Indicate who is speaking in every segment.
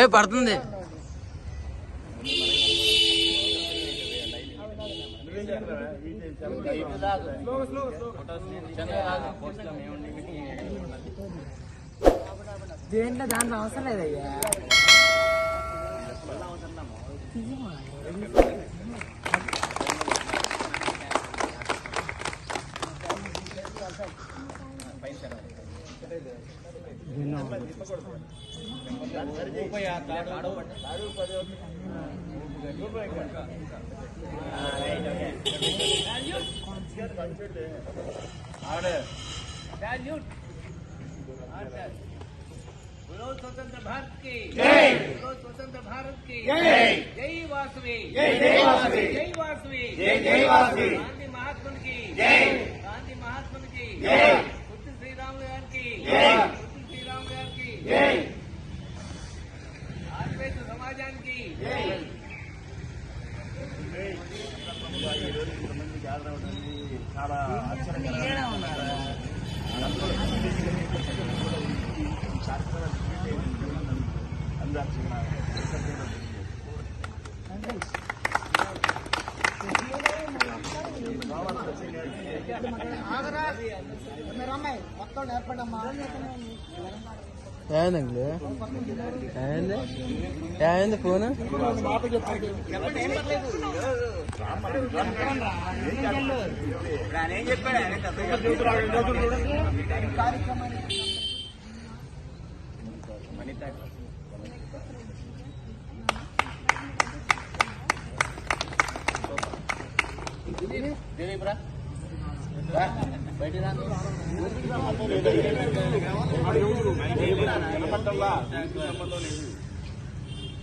Speaker 1: ఏ పడుతుంది. దేంట్లో దాంట్లో అవసరం లేదయ్యా.
Speaker 2: बोलो स्वतंत्र भारत की जय बोलो स्वतंत्र भारत की जय जय वासवी जय जय वासवी जय वासवी जय जय वासवी गांधी महात्मा की जय गांधी महात्मा की जय श्री राम की जय श्री राम की जय
Speaker 3: చాలా ఆశ్చర్యకరంగా
Speaker 1: ఏందండి ఏంది ఏంది ఫోన్?
Speaker 2: ఏం రా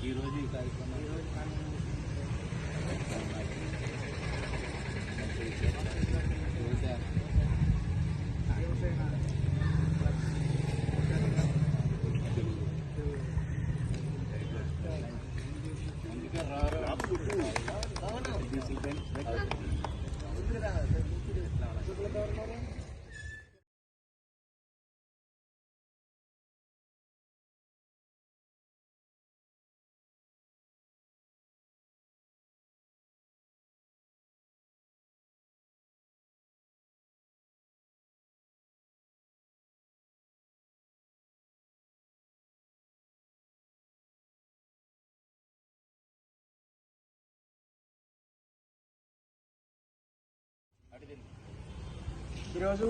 Speaker 1: ఈరోజు ఈరోజు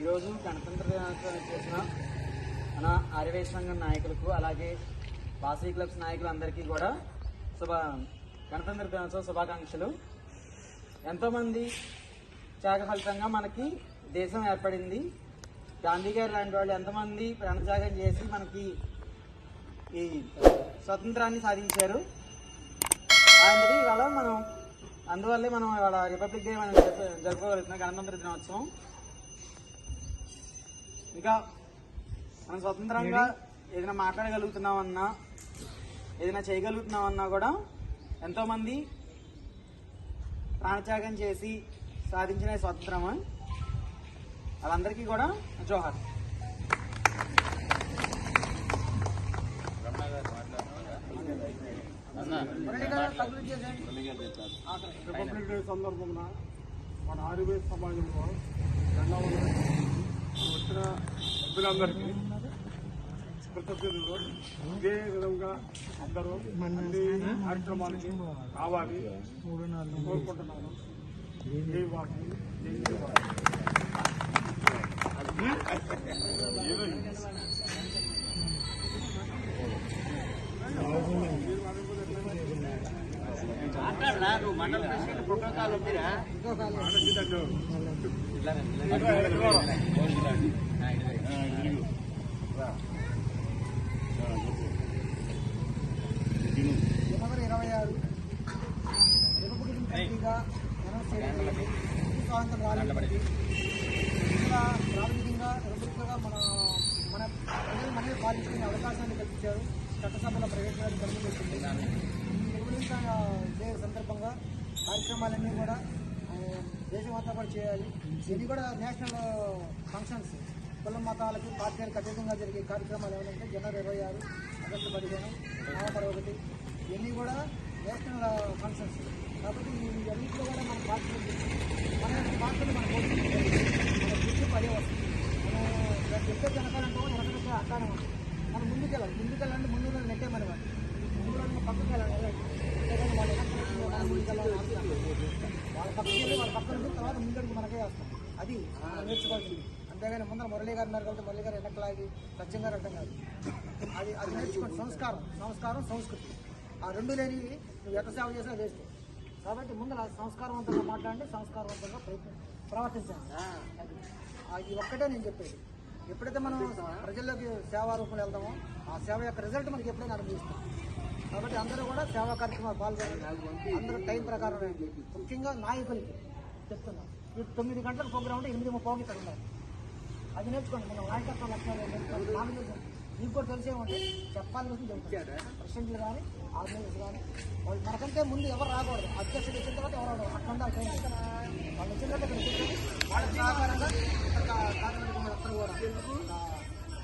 Speaker 1: ఈరోజు గణతంత్ర దినోత్సవం చేసిన మన ఆర్యవేశ నాయకులకు అలాగే వాసవి క్లబ్స్ నాయకులందరికీ కూడా శుభ గణతంత్ర దినోత్సవ శుభాకాంక్షలు. ఎంతోమంది త్యాగ ఫలితంగా మనకి దేశం ఏర్పడింది. గాంధీ గారు లాంటి వాళ్ళు ఎంతమంది ప్రాణత్యాగం చేసి మనకి ఈ స్వతంత్రాన్ని సాధించారు. అలాంటిది ఇవాళ మనం అందువల్లే మనం ఇవాళ రిపబ్లిక్ డే మనం జరుపు- జరుపుకోగలుగుతున్నాం గణతంత్ర దినోత్సవం. ఇంకా మనం స్వతంత్రంగా ఏదైనా మాట్లాడగలుగుతున్నామన్నా ఏదైనా చేయగలుగుతున్నామన్నా కూడా ఎంతోమంది ప్రాణత్యాగం చేసి సాధించిన ఈ స్వతంత్రము? వాళ్ళందరికీ కూడా జోహార్.
Speaker 3: రిపబ్లిక్ డే సందర్భంగా మన ఆర్యవేద సమాజంలో రెండవ వచ్చిన సభ్యులందరికీ కృతజ్ఞతలు ఇదే విధంగా అందరూ అన్ని. కార్యక్రమాలకి రావాలి కోరుకుంటున్నాను జై వాసు జై జై
Speaker 2: నువ్వు మండల ప్రెసిడెంట్ ప్రోటోకాల్ ఉందిరా?
Speaker 1: జనవరి ఇరవై ఆరు చేయడం ఇంకా ప్రాథమికంగా మన మన ప్రజలు మనమే పాలించుకునే అవకాశాన్ని కల్పించారు చట్టసభలో ప్రవేశపెట్టడం జరిగింది
Speaker 4: స్వాతంత్ర డే సందర్భంగా కార్యక్రమాలన్నీ కూడా దేశమంతా కూడా చేయాలి. ఇది కూడా నేషనల్ ఫంక్షన్స్. కుల మతాలకు పార్టీలకు అతీతంగా జరిగే కార్యక్రమాలు ఏమంటే జనవరి ఇరవై ఆరు ఆగస్టు పదిహేను నవంబర్ ఒకటి ఇవన్నీ కూడా నేషనల్ ఫంక్షన్స్. కాబట్టి ఈ అన్నింటిలో కూడా మన పార్టీలు మన పార్టీలు మన మన గుర్తు పడే వస్తుంది. మనం చెప్పే జనకాలంటే ఎనకనక అడ్డానం మనం ముందుకెళ్ళాలి. ముందుకెళ్ళాలంటే ముందు రోజు నెట్టే మన వాళ్ళు ముందు రోజు పక్కకి వెళ్ళాలి వెళ్ళాలి. అంతేగాని వాళ్ళు వెనక్కి వెళ్ళి మనం ముందుకెళ్ళాలని ఆశ లేదు. వాళ్ళ పక్కకి వెళ్ళి వాళ్ళ తర్వాత ముందడుగు మనకే వేస్తాం. అది మనం నేర్చుకోవాల్సింది. అంతేగాని ముందర మురళీ గారు ఉన్నారు కాబట్టి మురళీ గారు వెనకలాగి సత్యంగా అర్థం కాదు. అది అది నేర్చుకోండి. సంస్కారం. సంస్కారం సంస్కృతి. ఆ రెండు లేని నువ్వు ఎంత సేవ చేసినా వేస్ట్. కాబట్టి ముందర సంస్కారవంతంగా మాట్లాడండి సంస్కారవంతంగా ప్రయత్నం ప్రవర్తించండి. అది ఒక్కటే నేను చెప్పేది. ఎప్పుడైతే మనం ప్రజల్లోకి సేవా రూపంలో వెళ్తామో ఆ సేవ యొక్క రిజల్ట్ మనకి ఎప్పుడైనా అనుభవిస్తాం. కాబట్టి అందరూ కూడా సేవా కార్యక్రమాలు పాల్గొనాలి అందరూ టైం ప్రకారం. ముఖ్యంగా నాయకులకి. చెప్తున్నా. ఇప్పుడు తొమ్మిది గంటలకు ప్రోగ్రామ్ ఉంటే ఎనిమిది ముప్పై ఇక్కడ ఉండాలి అది నేర్చుకోండి మనం నాయకత్వ లక్షణాలు నేర్చుకోండి నామినేషన్ మీకు కూడా తెలిసేమంటే చెప్పాల్సి చెప్తారు ప్రెసిడెంట్లు కానీ ఆర్గనైజర్స్ కానీ వాళ్ళు మనకంటే ముందు ఎవరు రాకూడదు. అధ్యక్షుడు వచ్చిన తర్వాత ఎవరు రాకూడదు. అక్కడ వాళ్ళు వచ్చిన తర్వాత ఇక్కడ కూర్చొని వాళ్ళకి సహకారంగా అందరూ కూడా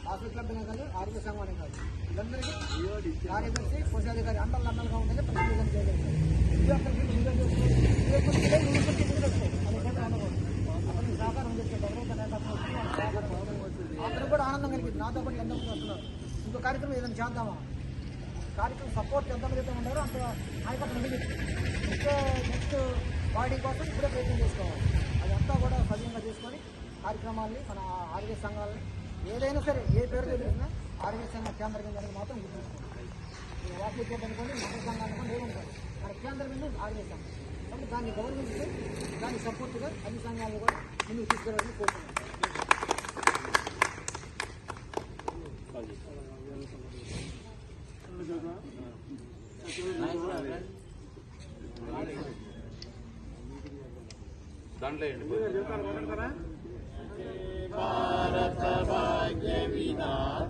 Speaker 4: హాస్పిటల్ క్లబ్ కానీ ఆరోగ్య సంఘం కాదు వీళ్ళందరికీ కార్యదర్శి కోశాధికారి అండలు అండలుగా ఉంటే ప్రతినిధులు చేయగలుగుతారు ఇది అక్కడికి ముందే చేసుకో ఇదే కొద్దిగా నువ్వు కొద్దిగా ముందు పెట్టుకో అనే చెప్పి అనకూడదు అతను సహకారం చేస్తే డెవలప్ నాయకత్వం వస్తుంది, వాళ్ళ సహకారం అవసరం. అతను కూడా ఆనందం కలిగింది నాతో పాటు ఎంతమంది వస్తున్నారు ఇంకో కార్యక్రమం ఏదైనా చేద్దామా? కార్యక్రమం సపోర్ట్ ఎంతమంది అయితే ఉండారో అంత నాయకత్వం ఉంది. నెక్స్ట్ నెక్స్ట్ బాడీ కోసం ఇప్పుడే ప్రయత్నం చేసుకోవాలి. అదంతా కూడా సజీవంగా చేసుకొని కార్యక్రమాల్ని మన ఆరోగ్య సంఘాలని ఏదైనా సరే ఏ పేరు తెలిసినా ఆరోగ్య సంఘ కేంద్ర కేంద్రానికి మాత్రం గుర్తుంచుకోవాలి. వాటి అనుకోండి మత సంఘాలు అనుకోండి ఏముంటారు మన కేంద్ర బిందు ఆరోగ్య సంఘం. కాబట్టి దాన్ని గవర్నమెంట్ దాన్ని సపోర్ట్గా అన్ని సంఘాలు కూడా ముందుకు తీసుకురావాలని కోరుతున్నాను దాంట్లో భారత భాగ్య వినాథ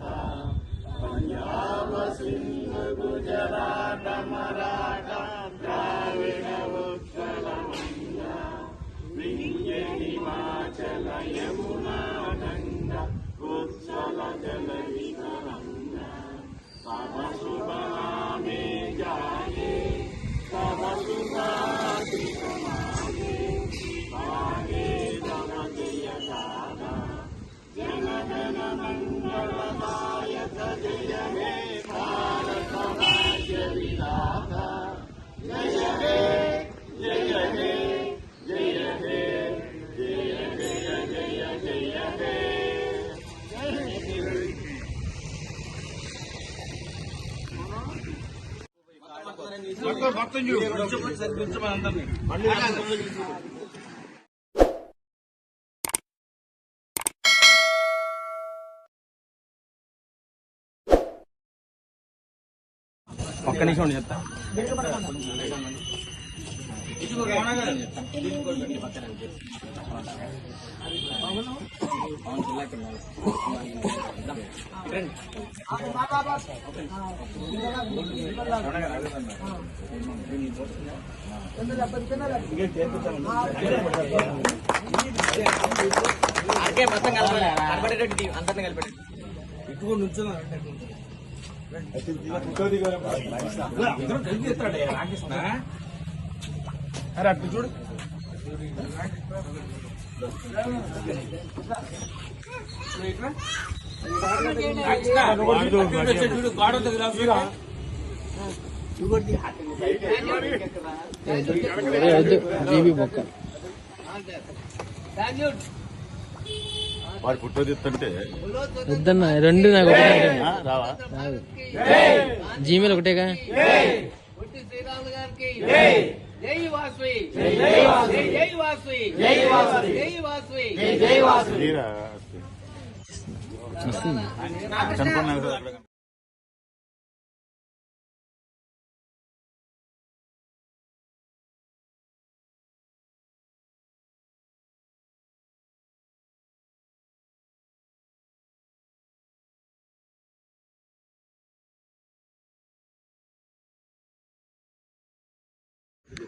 Speaker 1: ఒక్క నిమిషం ఉండి చెప్తా. అదే మొత్తం కలపాలి కనబడేటట్టు అందరిని కలిపేటట్టు అరే అటు చూడు.
Speaker 5: వారి ఫోటో తీస్తుంటే
Speaker 6: వద్దన్న రెండు నాకు ఒకటే
Speaker 5: రావా?
Speaker 6: జీమెయిల్ ఒకటేగా?
Speaker 2: శ్రీరాములు గారికి. జై వాసవి. జై వాసవి. జై వాసవి. జై వాసవి. జై వాసవి. జై వాసవి.
Speaker 5: తీరా